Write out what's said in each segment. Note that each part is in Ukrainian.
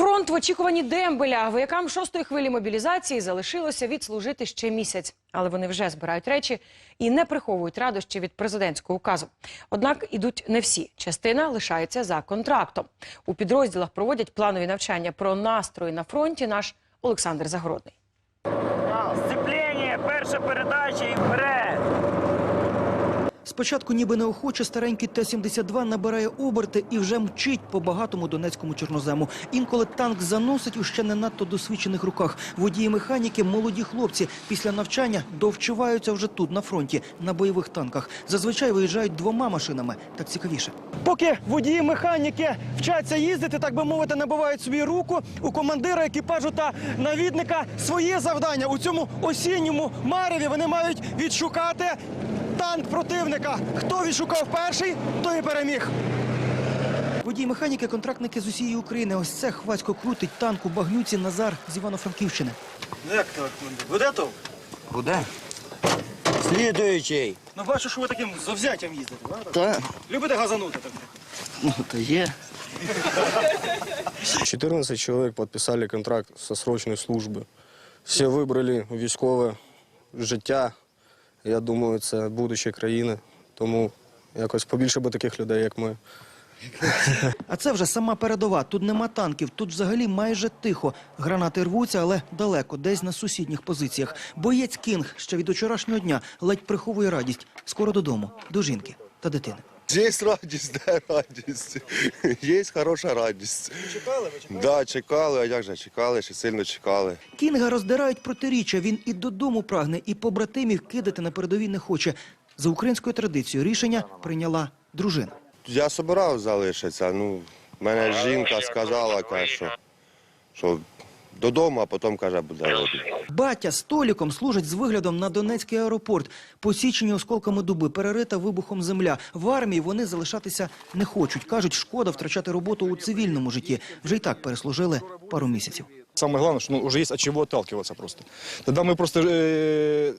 Фронт в очікуванні дембеля. Воякам шостої хвилі мобілізації залишилося відслужити ще місяць, але вони вже збирають речі і не приховують радощі від президентського указу. Однак ідуть не всі. Частина лишається за контрактом. У підрозділах проводять планові навчання про настрої на фронті. Наш Олександр Загородний. Сцеплення, перша передача і вперед. Спочатку ніби неохоче старенький Т-72 набирає оберти і вже мчить по багатому донецькому чорнозему. Інколи танк заносить у ще не надто досвідчених руках. Водії-механіки – молоді хлопці. Після навчання довчиваються вже тут, на фронті, на бойових танках. Зазвичай виїжджають двома машинами. Так цікавіше. Поки водії-механіки вчаться їздити, так би мовити, набивають собі руку, у командира екіпажу та навідника своє завдання. У цьому осінньому мареві вони мають відшукати танк противника. Хто відшукав перший, той і переміг. Водій механіки, контрактники з усієї України. Ось це хвацько крутить танк у багнюці Назар з Івано-Франківщини. Ну як так? Буде то? Буде? Слідуючий. Ну бачу, що ви таким завзяттям їздите, правда? Та, Любите газанути так? ну, то є. 14 человек подписали контракт со срочной служби. Всі вибрали військове життя. Я думаю, це будучі країни. Тому якось побільше би таких людей, як ми. А це вже сама передова. Тут нема танків, тут взагалі майже тихо. Гранати рвуться, але далеко, десь на сусідніх позиціях. Боєць Кінг ще від вчорашнього дня ледь приховує радість. Скоро додому, до жінки та дитини. Есть радість, да, радість. Є хороша радість. Чекали ви? Чекали? Да, чекали, а як же чекали, ще сильно чекали. Кінга роздирають протиріччя. Він і додому прагне, і побратимів кидати на передовій не хоче. За українською традицією рішення прийняла дружина. Я собирав залишитися. Ну, мене жінка сказала, каже, що, що додому, а потім каже, буде робити. Батя з Толіком служить з виглядом на Донецький аеропорт. Посічені осколками дуби, перерита вибухом земля. В армії вони залишатися не хочуть. Кажуть, шкода втрачати роботу у цивільному житті. Вже й так переслужили пару місяців. Самое главное, что ну, уже есть от чего отталкиваться просто. Тогда мы просто э,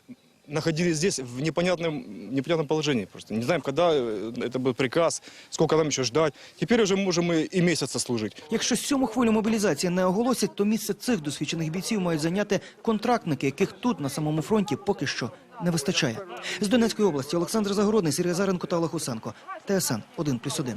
находились здесь в непонятном, непонятном положении. Просто не знаем, когда э, это был приказ, сколько нам еще ждать. Теперь уже можем и, и месяца служить. Якщо сьому хвилю мобілізації не оголосять, то місце цих досвідчених бійців мають зайняти контрактники, яких тут на самому фронті поки що не вистачає. З Донецької області Олександр Загородний, Сергій Заренко та Олег Усенко. ТСН 1+,1.